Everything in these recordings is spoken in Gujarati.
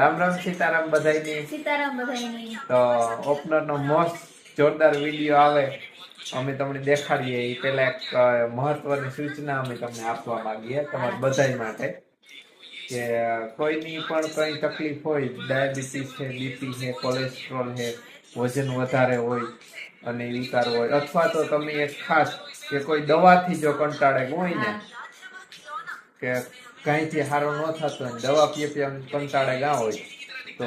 રામ રામ સીતારામ બધાયની. સીતારામ બધાયની. તો ઓપનર નો મોસ્ટ જોરદાર વીડિયો આવે. અમે તમને દેખાડીએ એ પેલા એક મહત્વની સૂચના અમે તમને આપવા માંગીએ તમારા બધાય માટે. કે કોઈની પણ કઈ તકલીફ હોય ડાયાબિટીસ છે બીપી છે કોલેસ્ટ્રોલ છે વજન વધારે હોય અને વિકાર હોય. અથવા તો તમે એક ખાસ કે કોઈ દવાથી જો કંટાળે હોય ને કે કાંઈથી સારો ન થતો હોય દવા પીએ પીએ કંટાળે ગા હોય, તો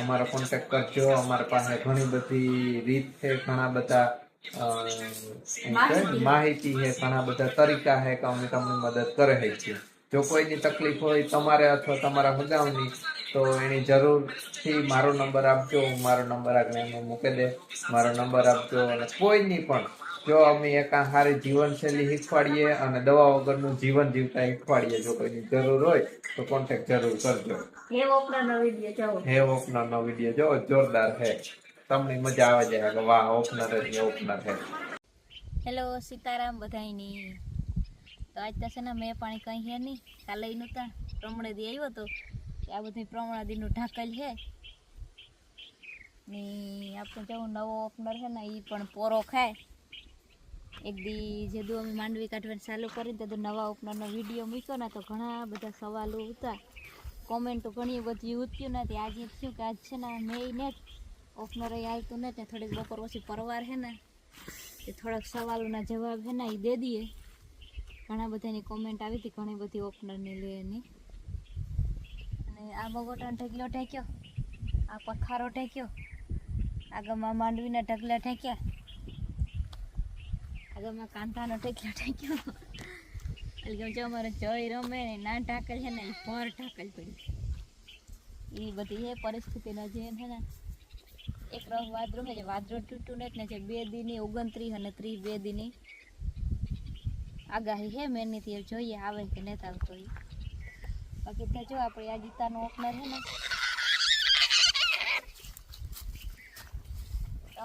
અમારો કોન્ટેક્ટ કરજો અમારા પાસે ઘણી બધી રીત છે, ઘણા બધા માહિતી છે, ઘણા બધા તરીકા છે કે અમે તમને મદદ કરે છીએ જો કોઈની તકલીફ હોય તમારે અથવા તમારા હગાવની તો એની જરૂરથી મારો નંબર આપજો, હું મારો નંબર આગળ એમાં મૂકી દે, મારો નંબર આપજો અને કોઈની પણ જો અમે એક સારી જીવનશૈલી શીખવાડીએ અને દવા વગરનું જીવન જીવતા શીખવાડીએ જો કોઈની જરૂર હોય તો કોન્ટેક્ટ જરૂર કરજો. હે ઓપનર નો વીડિયો જો જોરદાર છે. તમને મજા આવે છે. કે વાહ ઓપનર જ ઓપનર છે. હેલો સીતારામ બધાયની. તો આજ તો છે ને મેં પાણી કંઈ હે નહીં. કાલે ઈ પ્રમણે પ્રમણેદી આવ્યો તો કે આ બધું પ્રમણાદીનું ઢાકલ છે. ને આપણે જેવું નવો ઓપનર છે ને એ પણ પોરો ખાય. એક દી જે દુ અમે માંડવી કાઢવાનું ચાલુ કરી તો નવા ઓપનરનો વીડિયો મૂક્યો ને તો ઘણા બધા સવાલો હતા કોમેન્ટ તો ઘણી બધી ઉત્યું નથી આજે થયું કે આજ છે ને મેં ને ઓપનર હાલતું નથી થોડીક બપોર પછી પરવાર છે ને એ થોડાક સવાલોના જવાબ છે ને એ દે દઈએ. ઘણા બધાની કોમેન્ટ આવી હતી, ઘણી બધી ઓપનરની લેની અને આ બગોટાનો ઢગલો ઢેક્યો, આ પખારો ઢેક્યો આગળમાં માંડવીના ઢગલા ઢેક્યા. આગળમાં કાંતાનો ટેક્યો ટેક્યો. એટલે કેમ જો અમારે જય રમે ને ના ટાકલ છે ને એ ટાકલ પડી. એ બધી એ પરિસ્થિતિના જે છે ને, એક રફ વાદળું છે જે વાદળું તૂટ્યું ને જે બે દીની ઓગણત્રીસ અને ત્રીસ બે દીની આગાહી છે મેનીથી જોઈએ આવે કે નહીં આવતો એ. બાકી ત્યાં જો આપણે આ ગીતાનો ઓપનર છે ને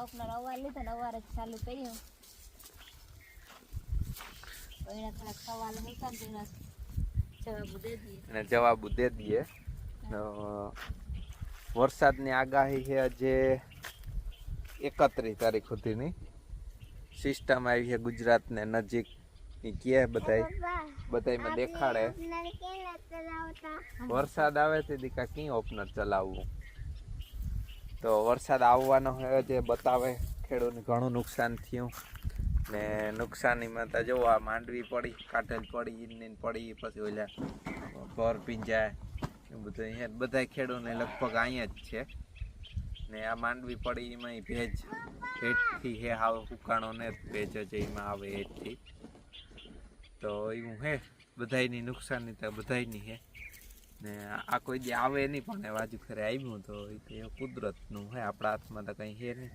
ઓપનર અવાર લીધો ને અવાર જ ચાલુ કર્યું તો એના થોડાક સવાલ મૂકા ને તો એના જવાબ દે દઈએ અને જવાબ દે દઈએ. વરસાદની આગાહી છે આજે એકત્રીસ તારીખ સુધીની. સિસ્ટમ આવી છે ગુજરાતને નજીક. કે બધાય બધાયમાં દેખાડે. વરસાદ આવે તે દીકા કઈ ઓપનર ચલાવવું? તો વરસાદ આવવાનો હોય જે બતાવે, ખેડૂતને ઘણું નુકસાન થયું. ને નુકસાનીમાં તો જો આ માંડવી પડી કાટેલ પડી ઈની પડી, પછી ઓલા ઘર પીંજાય એ બધું. અહીંયા બધા ખેડૂતને લગભગ અહીંયા જ છે. ને આ માંડવી પડી એમાં ભેજ, ભેજથી હે હાવ ઉકાણો ને ભેજ જ એમાં આવે હેઠથી તો એવું હે, બધાયની નુકસાની તો બધાયની હે. ને આ કોઈ દી આવે નહીં, પણ એ બાજુ ખરે આવ્યું તો એ કુદરતનું હે, આપણા હાથમાં તો કંઈ હે નહીં.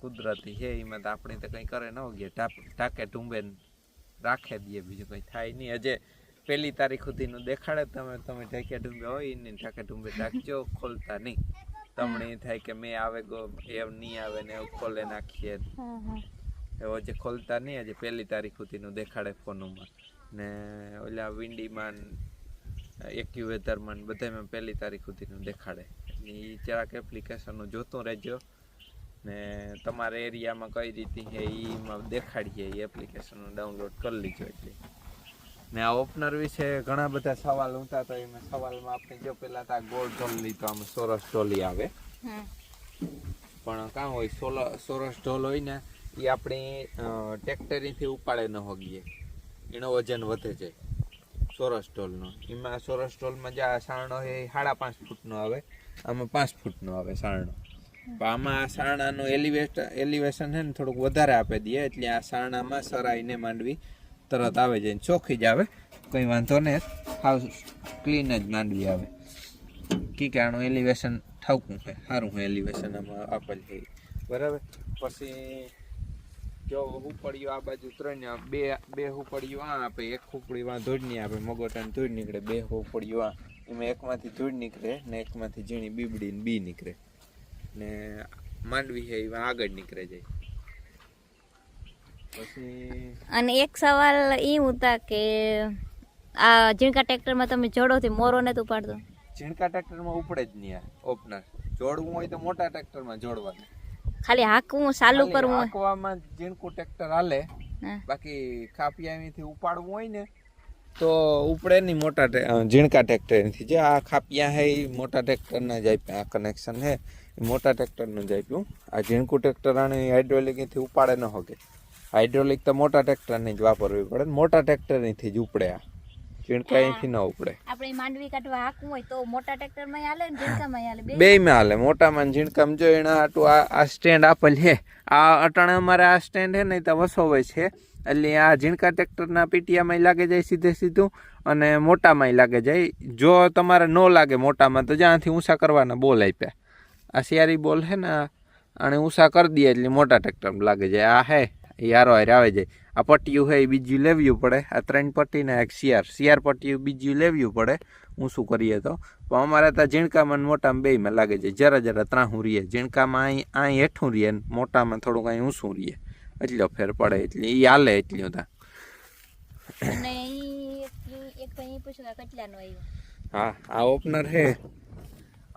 કુદરતી છે એમાં તો આપણે તો કંઈ કરે ન હોઈએ. ટાકે ટૂંબે રાખે દઈએ, બીજું કંઈ થાય નહીં. હજે પહેલી તારીખ સુધીનું દેખાડે તમે તમે ઢાકે ટૂંબે હોય ને ઢાકે ટૂંબે રાખજો ખોલતા નહીં. તમને એ થાય કે મેં આવે ગો, એમ નહીં આવે ને એવું ખોલે નાખીએ. એવો જે ખોલતા નહીં, હજી પહેલી તારીખ સુધીનું દેખાડે ફોનમાં. ને ઓલા વિંડીમાં એક્યુ વેધરમાં બધામાં પહેલી તારીખ સુધીનું દેખાડે. એ જરાક એપ્લિકેશનનું જોતું રહેજો. ને તમારા એરિયામાં કઈ રીતે છે એમાં દેખાડીએ એ એપ્લિકેશન ડાઉનલોડ કરી લીજો એટલે. ને આ ઓપનર વિશે ઘણા બધા સવાલ હતા તો એમાં સવાલમાં આપણે જો પેલા તો આ ગોળ ઢોલી તો આમ સોરસ ઢોલી આવે. પણ કાં હોય સોલ સોરસ ઢોલ હોય ને એ આપણી ટ્રેક્ટરીથી ઉપાડે ન હોગીએ. એનો વજન વધે છે સોરસ ઢોલનો. એમાં સોરસ ઢોલમાં જે આ સારણો એ સાડા પાંચ ફૂટનો આવે. આમાં પાંચ ફૂટનો આવે સારણો. પણ આ સારણાનું એલિવેશન એલિવેશન છે ને થોડુંક વધારે આપી દઈએ. એટલે આ સારણામાં સરાઈને માંડવી તરત આવે છે ચોખ્ખી જ આવે. કંઈ વાંધો નહીં. હાવ ક્લીન જ માંડવી આવે. કી કે આનું એલિવેશન ઠાવકું છે. સારું છે એલિવેશન આમાં આપેલ છે. બરાબર? પછી જો હુપડીઓ આ બાજુ ત્રણ બે બે હુપડીઓ આ આપે. એક હુપડી વાં ધૂળ નહીં આપે. મગોટાને ધૂળ નીકળે, બે હુપડીઓ આ. એમાં એકમાંથી ધૂળ નીકળે ને એકમાંથી ઝીણી બીબડી ને બી નીકળે. ને માંડવી છે એમાં આગળ નીકળે જાય પછી અને એક સવાલ એ હતા કે આ ઝીણકા ટ્રેક્ટરમાં તમે જોડોથી મોરો નથી ઉપાડતો? ઝીણકા ટ્રેક્ટરમાં ઉપડે જ નહીં આ ઓપનર. જોડવું હોય તો મોટા ટ્રેક્ટરમાં જોડવાનું. ખાલી હાકવું ચાલુ કરવું હાકવામાં ઝીણકું ટ્રેક્ટર હાલે. બાકી ખાપિયાથી ઉપાડવું હોય ને તો ઉપડે નહીં મોટા ઝીણકા ટ્રેક્ટરથી. જે આ ખાપિયા હે એ મોટા ટ્રેક્ટરના જ આપ્યા આ કનેક્શન હે મોટા ટ્રેક્ટરનું જ આપ્યું. આ ઝીણકું ટ્રેક્ટર આને હાઇડ્રોલિકથી ઉપાડે ન હોગે. હાઇડ્રોલિક તો મોટા ટ્રેક્ટરની જ વાપરવી પડે મોટા ટ્રેક્ટરનીથી જ ઉપડે આ. ઝીણકા અહીંથી ન ઉપડે. આપણે માંડવી કાઢવા હાકવું હોય તો મોટા ટ્રેક્ટરમાં હાલે ને ઝીણકામાં હાલે બે માં હાલે. મોટામાં ઝીણકામ જો એના આટું આ આ સ્ટેન્ડ આપેલ છે. આ અટાણે અમારે આ સ્ટેન્ડ છે ને તો વસોવે છે. એટલે આ ઝીણકા ટ્રેક્ટરના પીટીયામાં લાગે જાય સીધે સીધું અને મોટામાં લાગે જાય. જો તમારે ન લાગે મોટામાં તો જ્યાંથી ઊંચા કરવાના બોલ આપ્યા. આ શિયારી બોલ છે ને અને ઊંચા કરી દઈએ એટલે મોટા ટ્રેક્ટર લાગે જાય. આ હે એ હારો આવે જાય આ પટ્ટીયું છે એ બીજું લેવું પડે. આ ત્રણ પટ્ટી ને એક શિયાર શિયાર પટ્ટીયું બીજું લેવું પડે. ઊંચું કરીએ તો. પણ અમારે ત્યાં ઝીણકામાં મોટામાં બેયમાં લાગે છે. જરા જરા ત્રાહું રહીએ ઝીણકામાં અહીં અહીં હેઠું રહીએ ને મોટામાં થોડુંક અહીં ઊંચું રહીએ એટલો ફેર પડે એટલે એ હાલે એટલું ત્યાં હા આ ઓપનર છે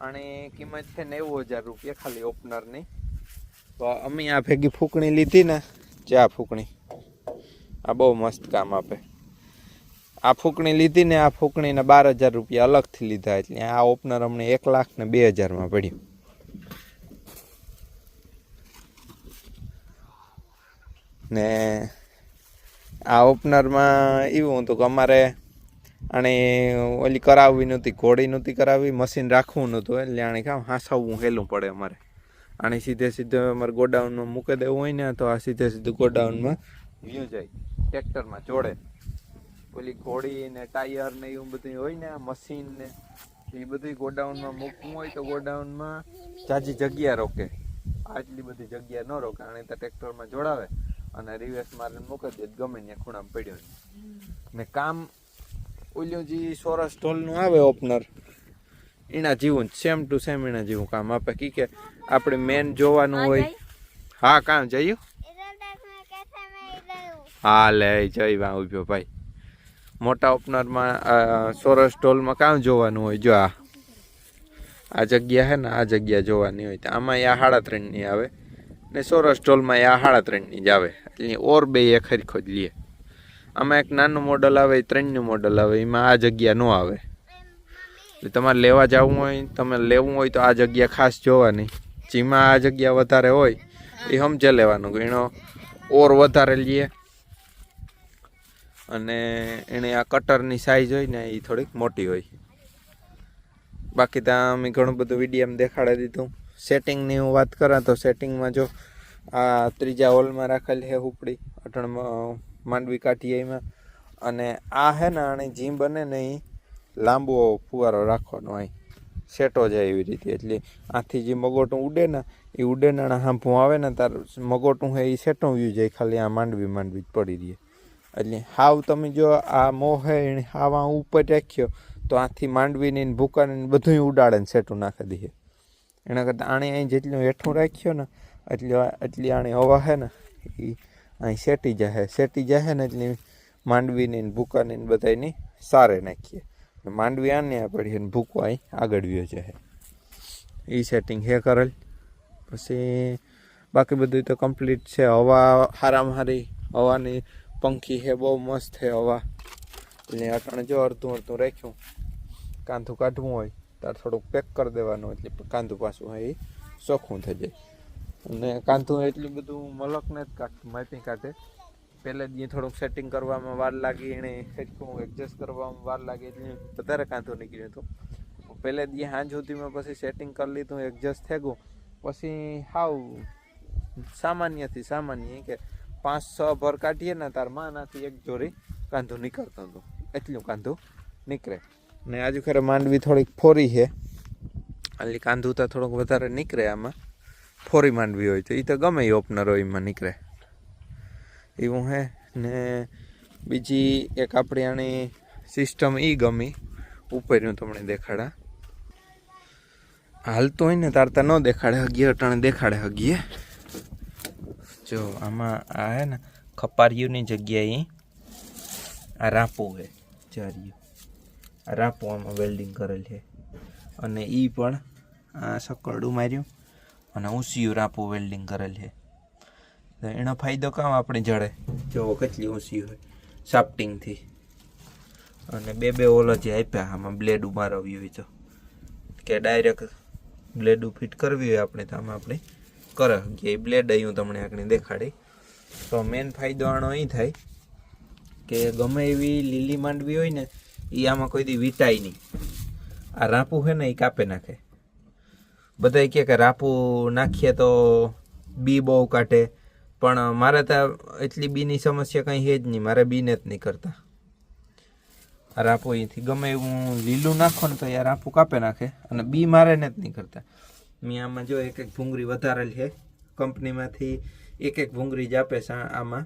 અને કિંમત છે નેવું હજાર રૂપિયા ખાલી ઓપનરની. તો અમે આ ભેગી ફૂંકણી લીધી ને ચા ફૂંકણી. આ બહુ મસ્ત કામ આપે. આ ફૂંકણી લીધી ને, આ ફૂંકણીને બાર હજાર રૂપિયા અલગથી લીધા એટલે આ ઓપનર અમને એક લાખ ને બે હજારમાં પડ્યું. ને આ ઓપનરમાં એવું હતું કે અમારે આણે ઓલી કરાવવી નહોતી, ઘોડી નહોતી કરાવવી, મશીન રાખવું નહોતું એટલે આણે કામ હાંસાવવું હેલું પડે અમારે. આને સીધે સીધે અમારે ગોડાઉનમાં મૂકી દેવું હોય ને, તો આ સીધે સીધું ગોડાઉનમાં વ્યૂ જાય, ટ્રેક્ટરમાં જોડે. ઓલી ઘોડી ને ટાયર ને એવું બધું હોય ને મશીન ને, એ બધું ગોડાઉનમાં મૂકવું હોય તો ગોડાઉનમાં જાજી જગ્યા રોકે. આટલી બધી જગ્યા ન રોકે આણે તો ટ્રેક્ટરમાં જોડાવે અને રિવેસ મારીને મૂકી દે, ગમે ત્યાં ખૂણામાં પડ્યો ને કામ ઓલું જે સોરસ ઢોલનું આવે ઓપનર એના જેવું સેમ ટુ સેમ એના જેવું કામ આપે. કી કે આપણે મેન જોવાનું હોય. હા કામ જયું? હા લે જઈ વા ઉભ્યો ભાઈ. મોટા ઓપનરમાં સોરસ ઢોલમાં કામ જોવાનું હોય? જો આ. આ જગ્યા હે ને આ જગ્યા જોવાની હોય. તો આમાં આ સાડા ત્રણની આવે ને સોરસ ઢોલમાં આ સાડા ત્રણની જ આવે. એટલે ઓર બે એ ખરીખો જ લે. આમાં એક નાનું મોડલ આવે એ ત્રણનું મોડલ આવે, એમાં આ જગ્યા ન આવે. તમારે લેવા જવું હોય, તમે લેવું હોય તો આ જગ્યા ખાસ જોવાની. જેમાં આ જગ્યા વધારે હોય, એ સમજે લેવાનું. એનો ઓર વધારે લઈએ અને એને આ કટરની સાઈઝ હોય ને એ થોડીક મોટી હોય. બાકી ત્યાં અમે ઘણું બધું વિડીયામાં દેખાડી દીધું. સેટિંગની હું વાત કરા તો સેટિંગમાં જો આ ત્રીજા હોલમાં રાખેલી છે હુપડી અટણમાં માંડવી એમાં. અને આ હે ને આને જીમ બને ને એ લાંબો ફુવારો રાખવાનો અહીં. સેટો જાય એવી રીતે. એટલે આથી જે મગોટું ઉડે ને એ ઉડે ને હાંભું આવે ને, તાર મગોટું હે એ સેટો વ્યૂ જાય, ખાલી આ માંડવી માંડવી જ પડી રહે. એટલે હાવ તમે જો આ મોહ હે એને હાવ ઉપર રાખ્યો, તો આથી માંડવીની ભૂકાને બધું ઉડાડે સેટું નાખી દઈએ એના કરતાં આણે અહીં જેટલું હેઠું રાખ્યો ને, એટલે એટલી આણી હવા હે ને એ અહીં શેટી જાહે. શેટી જાહેને ને એટલે માંડવીને ને ભૂકાને ને બધાની સારે નાખીએ. માંડવી આને પડીએ ને ભૂકો અહીં આગળ વ્યો જાહે. એ સેટિંગ હે કરેલ. પછી બાકી બધું તો કમ્પ્લીટ છે. હવા હારામાં હારી હવાની પંખી હે, બહુ મસ્ત છે હવા. એટલે અટાણે જો અડધું અડધું રાખ્યું, કાંધું કાઢવું હોય ત્યારે થોડુંક પેક કરી દેવાનું એટલે કાંધું પાછું હોય એ ચોખ્ખું થઈ જાય. અને કાંધું એટલું બધું મલકને જ માપી કાઢે. પહેલે જ થોડુંક સેટિંગ કરવામાં વાર લાગી એણે હેડફોન એડજસ્ટ કરવામાં વાર લાગી, એટલે વધારે કાંધું નીકળ્યું હતું. પહેલે દી સાંજ સુધીમાં પછી સેટિંગ કરી લીધું એડજસ્ટ થઈ ગયું. પછી હાવ સામાન્યથી સામાન્ય કે પાંચ, છ ભર કાઢીએ ને તાર માનાથી એક જોડી કાંધું નીકળતો હતો. એટલું કાંધું નીકળે. ને આજુ ખરે માંડવી થોડીક ફોરી છે. એટલે તો થોડુંક વધારે નીકળે આમાં. ફોરી માંડવી હોય તો એ તો ગમે એ ઓપનર હોય એમાં નીકળે. એવું હે. ને બીજી એક આપણી આની સિસ્ટમ એ ગમી. ઉપરનું તમને દેખાડા. હાલતું હોય ને તારતા ન દેખાડે હગીએ, અટાણે દેખાડે હગીએ. જો, આમાં આ હે ને ખપારીઓની જગ્યાએ આ રાપો હે, ચારિયું. આ રાપો આમાં વેલ્ડિંગ કરેલ છે અને એ પણ આ સકરડું માર્યું. અને ઊંસિયું રાપું વેલ્ડિંગ કરેલ છે. એનો ફાયદો કામ આપણે જડે? જો કેટલી ઊંસી હોય. સાફ્ટિંગથી અને બે બે ઓલો જે આપ્યા, આમાં બ્લેડ ઉમારવી હોય તો. કે ડાયરેક્ટ બ્લેડ ફિટ કરવી હોય આપણે તો આમાં આપણે કરે. કે બ્લેડ અહીં તમને આગળ દેખાડી. તો મેન ફાયદો આનો એ થાય કે ગમે એવી લીલી માંડવી હોય ને એ આમાં કોઈ દી વીટાય નહીં. આ રાપું છે ને એ કાપે નાખે. બધા કહે કે રાપું નાખીએ તો બી બહુ કાઢે. પણ મારે તો એટલી બીની સમસ્યા કંઈ છે જ નહીં. મારે બીને જ નહીં કરતા. આ રાપુ અહીંથી ગમે એવું લીલું નાખો ને તો યાર રાપુ કાપે નાખે અને બી મારે ને જ નહીં કરતા. મેં આમાં જો એક એક ભૂંગળી વધારેલ છે. કંપનીમાંથી એક એક ભૂંગળી જ આપે છે આમાં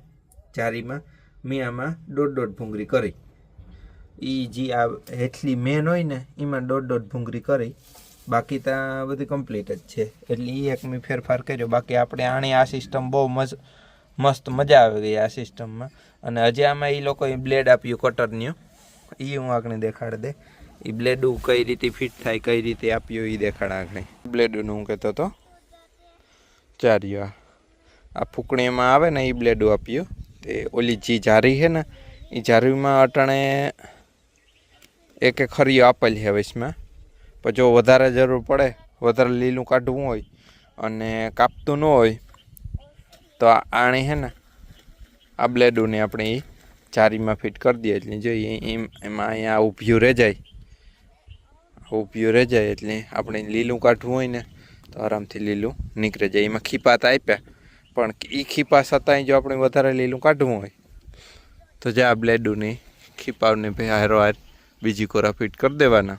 ચારીમાં મેં આમાં દોઢ દોઢ ભૂંગળી કરી. એ જે આ હેઠલી મેન હોય ને, એમાં દોઢ દોઢ ભૂંગળી કરી. બાકી તો બધી કમ્પ્લીટ જ છે. એટલે એ એક મેં ફેરફાર કર્યો. બાકી આપણે આણી આ સિસ્ટમ બહુ મજ, મસ્ત મજા આવી ગઈ આ સિસ્ટમમાં અને હજી આમાં એ લોકોએ બ્લેડ આપ્યું કટરનું એ હું આગળ દેખાડ દે. એ બ્લેડું કઈ રીતે ફિટ થાય, કઈ રીતે આપ્યું એ દેખાડ આગળ. બ્લેડનું હું કહેતો હતો. ચાર્યો આ. ફૂકણીમાં આવે ને એ બ્લેડું આપ્યું. તે ઓલી જે જારી છે ને એ જારીમાં અટાણે એક એક ખરીઓ આપેલ છે વચમાં પણ જો વધારે જરૂર પડે, વધારે લીલું કાઢવું હોય અને કાપતું ન હોય, તો આણે છે ને, આ બ્લેડોને આપણે એ ચારીમાં ફિટ કરી દઈએ. એટલે જોઈએ એમ, એમાં અહીંયા ઊભ્યું રહી જાય ઊભ્યું રહી જાય એટલે આપણે લીલું કાઢવું હોય ને, તો આરામથી લીલું નીકળી જાય. એમાં ખીપા તો આપ્યા, પણ એ ખીપા છતાંય જો આપણે વધારે લીલું કાઢવું હોય, તો જે આ બ્લેડોની ખીપાવને ભાઈ હારો હાર બીજી કોરા ફિટ કરી દેવાના.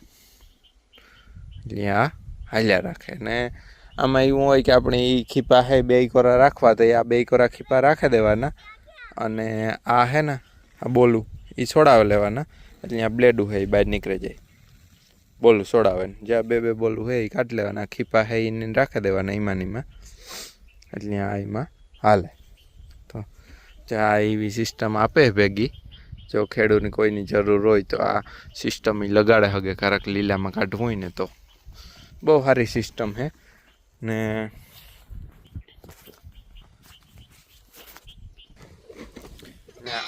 એટલે આ હાલ્યા રાખે. ને આમાં એવું હોય કે આપણે એ ખીપા હે, બે કોરા રાખવા તો એ આ બે કોરા ખીપા રાખી દેવાના. અને આ હે ને, આ બોલું એ છોડાવી લેવાના. એટલે આ બ્લેડું હે એ બહાર નીકળી જાય. બોલું છોડાવે જ્યાં બે બે બોલું હે એ કાઢી લેવાના. ખીપા હે એને રાખી દેવાના એમાં એમાં એટલે આ એમાં હાલે. તો જ્યાં એવી સિસ્ટમ આપે ભેગી, જો ખેડૂતની કોઈની જરૂર હોય તો આ સિસ્ટમ એ લગાડે હગે. કારક લીલામાં કાઢવું હોય ને તો. બહુ સારી સિસ્ટમ છે. ને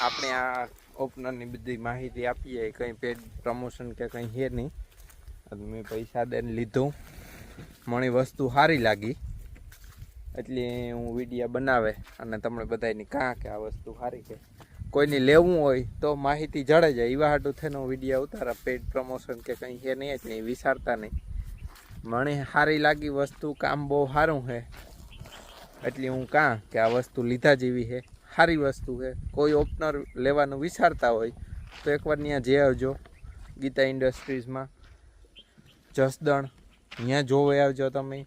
આપણે આ ઓપનરની બધી માહિતી આપીએ, કંઈ પેડ પ્રમોશન કે કંઈ છે નહીં. મેં પૈસા દઈને લીધું. મને વસ્તુ સારી લાગી. એટલે હું વિડીયા બનાવે અને તમને બધાની કાં કે આ વસ્તુ સારી છે. કોઈને લેવું હોય તો માહિતી જડે જાય. એવા હાટું થઈને હું વિડીયા ઉતારા. પેડ પ્રમોશન કે કંઈ છે નહીં, એટલે વિચારતા નહીં. મને સારી લાગી વસ્તુ કામ બહુ સારું છે એટલે હું કાં કે આ વસ્તુ લીધા જેવી છે સારી વસ્તુ છે કોઈ ઓપનર લેવાનું વિચારતા હોય તો એકવાર ત્યાં જઈ આવજો ગીતા ઇન્ડસ્ટ્રીઝમાં. જસદણ, ત્યાં જોવે આવજો તમે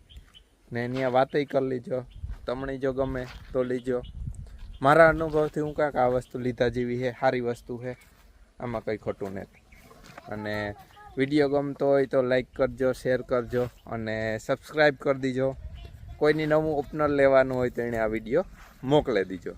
ને ત્યાં વાતય કરી લીજો. તમને જો ગમે તો લીજો. મારા અનુભવથી હું કાંક આ વસ્તુ લીધા જેવી છે સારી વસ્તુ છે આમાં કંઈ ખોટું નથી. અને વીડિયો ગમતો હોય તો લાઈક કરજો શેર કરજો અને સબસ્ક્રાઈબ કરી દીજો. કોઈની નવું ઓપનર લેવાનું હોય તો એણે આ વીડિયો મોકલી દીજો.